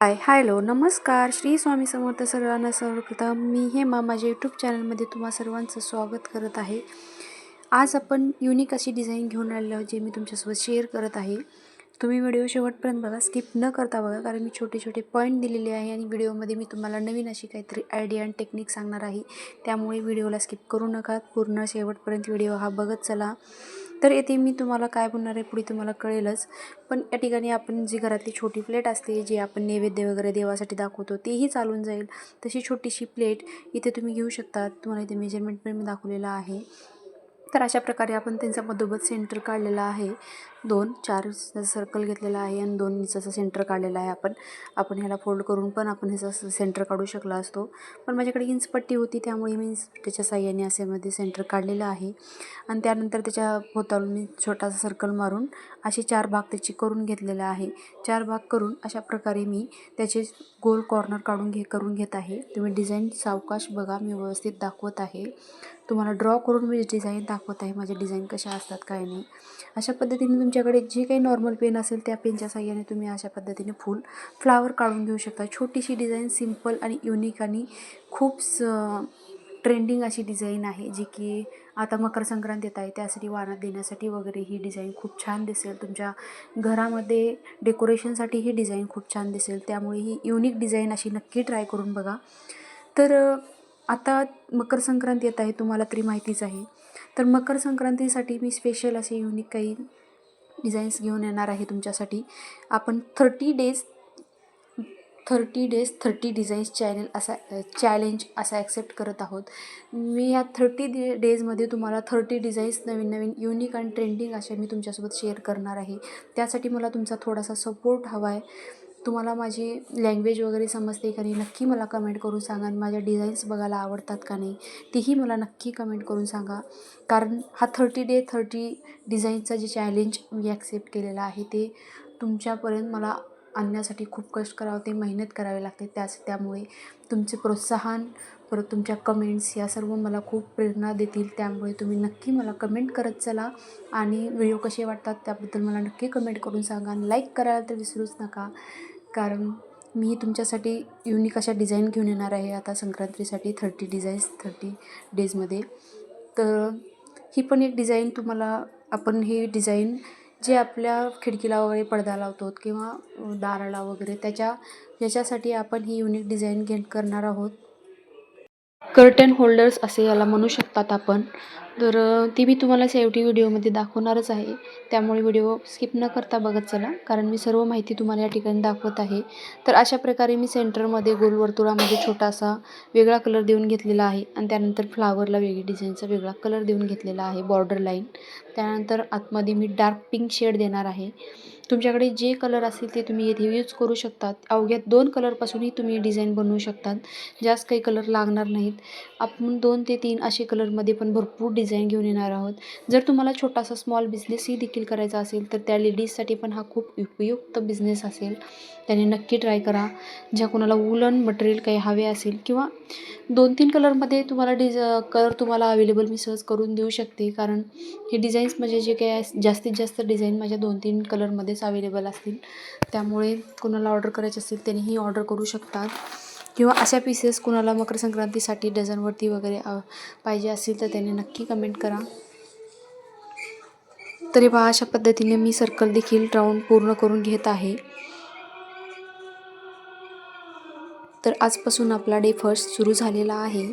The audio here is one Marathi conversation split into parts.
हाय हॅलो नमस्कार. श्री स्वामी समर्थ सर्वांना सर्वप्रथम मी हेमा माझ्या यूट्यूब चॅनलमध्ये तुम्हा सर्वांचं स्वागत करत आहे. आज आपण युनिक अशी डिझाईन घेऊन आलेलो आहोत जे मी तुमच्यासोबत शेअर करत आहे. तुम्ही व्हिडिओ शेवटपर्यंत बघा स्किप न करता बघा कारण मी छोटे छोटे पॉईंट दिलेले आहे आणि व्हिडिओमध्ये मी तुम्हाला नवीन अशी काहीतरी आयडिया आणि टेक्निक सांगणार आहे. त्यामुळे व्हिडिओला स्किप करू नका. पूर्ण शेवटपर्यंत व्हिडिओ हा बघत चला. तर येथे मी तुम्हाला काय बोलणार आहे पुढे तुम्हाला कळेलच. पण या ठिकाणी आपण जी घरातली छोटी प्लेट असते जी आपण नैवेद्य वगैरे देवासाठी दाखवतो तेही चालून जाईल. तशी छोटीशी प्लेट इथे तुम्ही घेऊ शकता. तुम्हाला इथे मेजरमेंट पण मी दाखवलेलं आहे. तर अशा प्रकारे आपण त्यांचा मधोमध सेंटर काढलेला आहे. दोन चार सर्कल घेतलेला आहे आणि दोन इंचाचा सेंटर काढलेला आहे आपण. आपण ह्याला फोल्ड करून पण आपण ह्याचा सेंटर काढू शकला असतो. पण माझ्याकडे इंचपट्टी होती त्यामुळे मी त्याच्या साह्याने असे मध्ये सेंटर काढलेलं आहे. आणि त्यानंतर त्याच्या भोवतालून मी छोटासा सर्कल मारून असे चार भाग त्याची करून घेतलेला आहे. चार भाग करून अशा प्रकारे मी त्याचे गोल कॉर्नर काढून घे करून घेत आहे. तुम्ही डिझाईन सावकाश बघा मी व्यवस्थित दाखवत आहे. तुम्हाला ड्रॉ करून मी डिझाईन दाखवत आहे माझे डिझाईन कशा असतात काय नाही. अशा पद्धतीने तुमच्याकडे जे काही नॉर्मल पेन असेल त्या पेनच्या साह्याने तुम्ही अशा पद्धतीने फुल फ्लावर काढून घेऊ शकता. छोटीशी डिझाईन सिंपल आणि युनिक आणि खूप ट्रेंडिंग अशी डिझाईन आहे जी की आता मकर संक्रांत येत आहे त्यासाठी वाणात देण्यासाठी वगैरे ही डिझाईन खूप छान दिसेल. तुमच्या घरामध्ये डेकोरेशनसाठी ही डिझाईन खूप छान दिसेल. त्यामुळे ही युनिक डिझाईन अशी नक्की ट्राय करून बघा. तर आता मकर संक्रांत येत आहे तुम्हाला तरी माहितीच आहे. तर मकर संक्रांतीसाठी मी स्पेशल असे युनिक काही डिझाईन्स घेऊन येणार आहे तुमच्यासाठी. आपण thirty days thirty days thirty designs channel असा चॅलेंज असा ॲक्सेप्ट करत आहोत. मी ह्या थर्टी डे डेजमध्ये तुम्हाला थर्टी डिझाईन्स नवीन नवीन युनिक आणि ट्रेंडिंग अशा मी तुमच्यासोबत शेअर करणार आहे. त्यासाठी मला तुमचा थोडासा सपोर्ट हवा आहे तुम्हाला माझी लँग्वेज वगैरे समजते का नाही नक्की मला कमेंट करून सांगा आणि माझ्या डिझाईन्स बघायला आवडतात का नाही तीही मला नक्की कमेंट करून सांगा. कारण हा थर्टी डे थर्टी डिझाईनचा जे चॅलेंज मी ॲक्सेप्ट केलेला आहे ते तुमच्यापर्यंत मला आणण्यासाठी खूप कष्ट करावं ते मेहनत करावी लागते. त्याच त्यामुळे तुमचे प्रोत्साहन परत तुमच्या कमेंट्स या सर्व मला खूप प्रेरणा देतील. त्यामुळे तुम्ही नक्की मला कमेंट करत चला आणि व्हिडिओ कसे वाटतात त्याबद्दल मला नक्की कमेंट करून सांगा. लाईक करायला तर विसरूच नका. कारण मी तुमच्यासाठी युनिक अशा डिझाईन घेऊन येणार आहे आता संक्रांतीसाठी थर्टी डिझाईन्स थर्टी डेजमध्ये तर ही पण एक डिझाईन तुम्हाला आपण ही डिझाईन जे आपल्या खिडकीला वगैरे पडदा लावतो किंवा दाराला वगैरे त्याच्या याच्यासाठी आपण ही युनिक डिझाईन घेण करणार आहोत. कर्टन होल्डर्स असे याला म्हणू शकतात आपण. तर ती मी तुम्हाला शेवटी व्हिडिओमध्ये दाखवणारच आहे. त्यामुळे व्हिडिओ स्किप न करता बघत चला कारण मी सर्व माहिती तुम्हाला या ठिकाणी दाखवत आहे. तर अशा प्रकारे मी सेंटरमध्ये गोल वर्तुळामध्ये छोटासा वेगळा कलर देऊन घेतलेला आहे आणि त्यानंतर फ्लावरला वेगळी डिझाईनचा वेगळा कलर देऊन घेतलेला आहे बॉर्डर लाईन त्यानंतर आतमध्ये मी डार्क पिंक शेड देणार आहे. तुमच्याकडे जे कलर असतील ते तुम्ही येथे यूज करू शकतात. अवघ्या दोन कलरपासूनही तुम्ही डिझाईन बनवू शकतात. जास्त काही कलर लागणार नाहीत. आपण दोन ते तीन असे कलरमध्ये पण भरपूर डिझाईन डिझाईन घेऊन येणार आहोत. जर तुम्हाला छोटासा स्मॉल बिझनेसही देखील करायचा असेल तर त्या लेडीजसाठी पण हा खूप उपयुक्त बिझनेस असेल. त्याने नक्की ट्राय करा. ज्या कोणाला वुलन मटेरियल काही हवे असेल किंवा दोन तीन कलरमध्ये तुम्हाला डिझ कलर तुम्हाला अवेलेबल मी सहज करून देऊ शकते. कारण हे डिझाईन्स म्हणजे जे काही जास्तीत जास्त डिझाईन माझ्या दोन तीन कलरमध्येच अवेलेबल असतील. त्यामुळे कोणाला ऑर्डर करायचे असेल त्यांनीही ऑर्डर करू शकतात. किंवा अशा पीसेस कुणाला मकर संक्रांतीसाठी डझनवरती वगैरे पाहिजे असेल तर त्यांनी नक्की कमेंट करा. तरी पहा अशा पद्धतीने मी सर्कल देखील राऊंड पूर्ण करून घेत आहे. तर आजपासून आपला डे फर्स्ट सुरू झालेला आहे.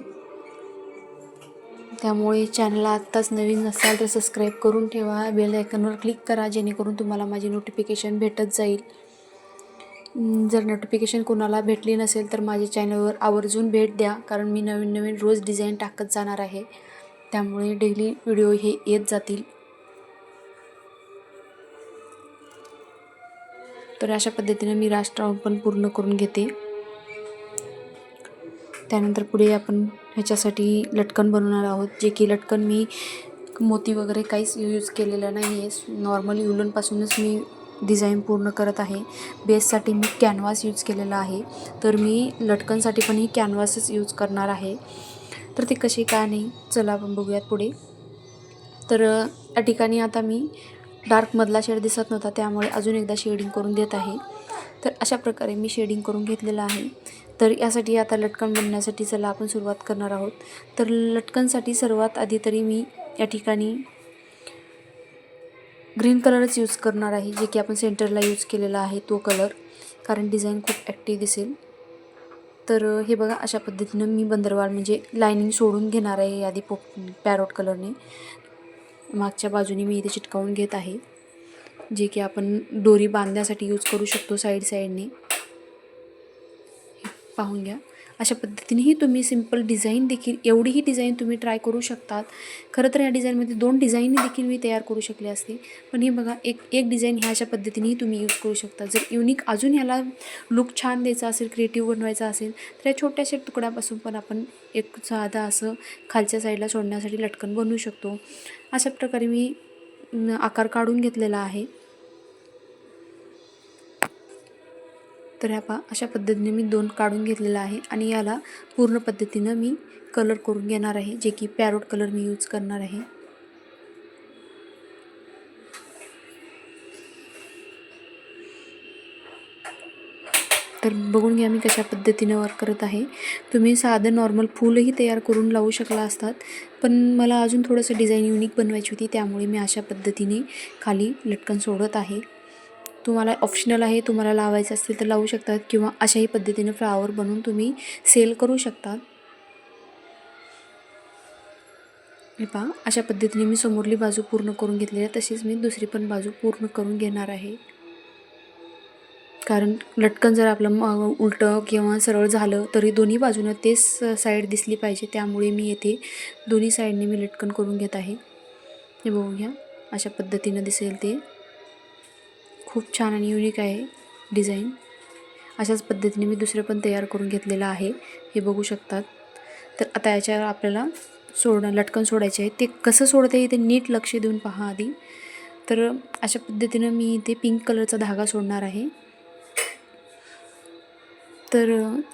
त्यामुळे चॅनलला आत्ताच नवीन नसाल तर सबस्क्राईब करून ठेवा. बेल आयकनवर क्लिक करा जेणेकरून तुम्हाला माझी नोटिफिकेशन भेटत जाईल. जर नोटिफिकेशन कोणाला भेटली नसेल तर माझ्या चॅनलवर आवर्जून भेट द्या कारण मी नवीन नवीन रोज डिझाईन टाकत जाणार आहे. त्यामुळे डेली व्हिडिओ हे येत जातील. तर अशा पद्धतीने मी राष्ट्र पण पूर्ण करून घेते. त्यानंतर पुढे आपण ह्याच्यासाठी लटकन बनवणार आहोत जे की लटकन मी मोती वगैरे काहीच यूज केलेलं नाही आहे नॉर्मल युलनपासूनच मी डिझाईन पूर्ण करत आहे. बेससाठी मी कॅनव्हास यूज केलेला आहे. तर मी लटकनसाठी पण ही कॅनव्हासच यूज करणार आहे. तर ते कसे काय नाही चला आपण बघूयात पुढे. तर या ठिकाणी आता मी डार्कमधला शेड दिसत नव्हता त्यामुळे अजून एकदा शेडिंग करून देत आहे. तर अशा प्रकारे मी शेडिंग करून घेतलेलं आहे. तर यासाठी आता लटकन बनण्यासाठी चला आपण सुरुवात करणार आहोत. तर लटकनसाठी सर्वात आधी तरी मी या ठिकाणी ग्रीन कलरच यूज करणार आहे जे की आपण सेंटरला यूज केलेला आहे तो कलर कारण डिझाईन खूप ॲक्टिव्ह दिसेल. तर हे बघा अशा पद्धतीनं मी बंदरवाल म्हणजे लायनिंग सोडून घेणार आहे आधी पो पॅरोट कलरने. मागच्या बाजूने मी इथे चिटकावून घेत आहे जे की आपण दोरी बांधण्यासाठी यूज करू शकतो साईड साईडने. पाहून घ्या. अशा पद्धतीनेही तुम्ही सिंपल डिझाईन देखील एवढीही डिझाईन तुम्ही ट्राय करू शकतात. खरं तर या डिझाईनमध्ये दोन डिझाईन देखील मी तयार करू शकले असते. पण हे बघा एक एक डिझाईन ह्या अशा पद्धतीनेही तुम्ही यूज करू शकता. जर युनिक अजून ह्याला लुक छान द्यायचा असेल क्रिएटिव्ह बनवायचा असेल तर या छोट्याशा तुकड्यापासून पण आपण एक साधा असं खालच्या साईडला सोडण्यासाठी लटकन बनवू शकतो. अशा प्रकारे मी आकार काढून घेतलेला आहे. तर ह्या पहा अशा पद्धतीने मी दोन काढून घेतलेला आहे आणि याला पूर्ण पद्धतीनं मी कलर करून घेणार आहे जे की पॅरोट कलर मी यूज करणार आहे. तर बघून घ्या मी कशा पद्धतीनं वर्क करत आहे. तुम्ही साधं नॉर्मल फूलही तयार करून लावू शकला असतात पण मला अजून थोडंसं डिझाईन युनिक बनवायची होती त्यामुळे मी अशा पद्धतीने खाली लटकन सोडत आहे. तुम्हाला ऑप्शनल आहे तुम्हाला लावायचं असतील तर लावू शकतात किंवा अशाही पद्धतीने फ्लावर बनवून तुम्ही सेल करू शकतात. हे पहा अशा पद्धतीने मी समोरली बाजू पूर्ण करून घेतलेली आहे तशीच मी दुसरी पण बाजू पूर्ण करून घेणार आहे. कारण लटकन जर आपलं म उलटं किंवा सरळ झालं तरी दोन्ही बाजूनं तेच साईड दिसली पाहिजे त्यामुळे मी येथे दोन्ही साईडने मी लटकन करून घेत आहे. हे बघू घ्या अशा पद्धतीनं दिसेल ते. खूप छान आणि युनिक आहे डिझाईन अशाच पद्धतीने मी दुसरं पण तयार करून घेतलेलं आहे. हे बघू शकतात. तर आता याच्यावर आपल्याला सोडणं लटकन सोडायचे आहे. ते कसं सोडते इथे नीट लक्ष देऊन पहा आधी. तर अशा पद्धतीनं मी इथे पिंक कलरचा धागा सोडणार आहे. तर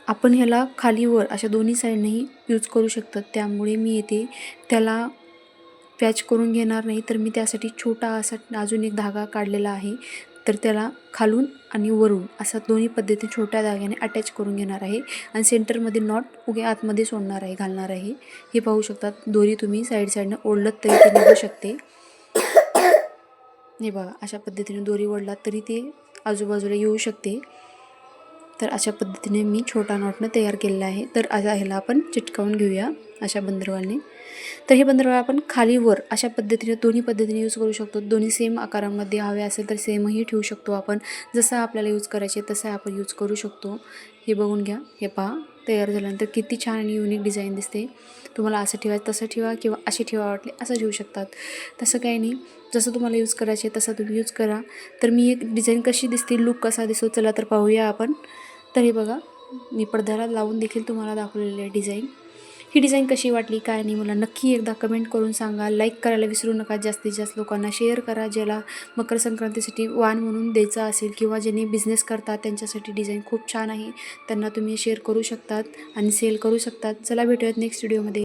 आपण ह्याला खालीवर अशा दोन्ही साईडनेही यूज करू शकतात. त्यामुळे मी येथे त्याला पॅच करून घेणार नाही. तर मी त्यासाठी छोटा असा अजून एक धागा काढलेला आहे. तर त्याला खालून आणि वरून असा दोन्ही पद्धती छोट्या धाग्याने अटॅच करून घेणार आहे. आणि सेंटरमध्ये नॉट उगे आतमध्ये सोडणार आहे घालणार आहे. हे पाहू शकतात दोरी तुम्ही साईड साईडनं ओढलत तरी ते निघू शकते. हे बघा अशा पद्धतीने दोरी ओढलात तरी ते आजूबाजूला येऊ शकते. तर अशा पद्धतीने मी छोटा नॉटनं तयार केलेला आहे. तर आता ह्याला आपण चिटकावून घेऊया अशा बंदरवालने. तर हे बंदरवाळ आपण खाली वर अशा पद्धतीने दोन्ही पद्धतीने यूज करू शकतो. दोन्ही सेम आकारामध्ये हवे असेल तर सेमही ठेवू शकतो आपण. जसं आपल्याला यूज करायचे तसं आपण यूज करू शकतो. हे बघून घ्या. हे पहा. तयार झाल्यानंतर किती छान आणि युनिक डिझाईन दिसते. तुम्हाला असं ठेवायचं तसं ठेवा किंवा असे ठेवा वाटले असं ठेवू शकतात. तसं काही नाही. जसं तुम्हाला यूज करायचे तसं तुम्ही यूज करा. तर मी एक डिझाईन कशी दिसते लुक कसा दिसतो चला तर पाहूया आपण. तर हे बघा मी पडद्याला लावून देखील तुम्हाला दाखवलेली आहे डिझाईन. ही डिझाईन कशी वाटली काय नाही मला नक्की एकदा कमेंट करून सांगा. लाईक करायला विसरू नका जास्तीत जास्त लोकांना शेअर करा ज्याला मकर संक्रांतीसाठी वाण म्हणून द्यायचा असेल किंवा ज्यांनी बिझनेस करतात त्यांच्यासाठी डिझाईन खूप छान आहे. त्यांना तुम्ही शेअर करू शकतात आणि सेल करू शकतात. चला भेटूयात नेक्स्ट व्हिडिओमध्ये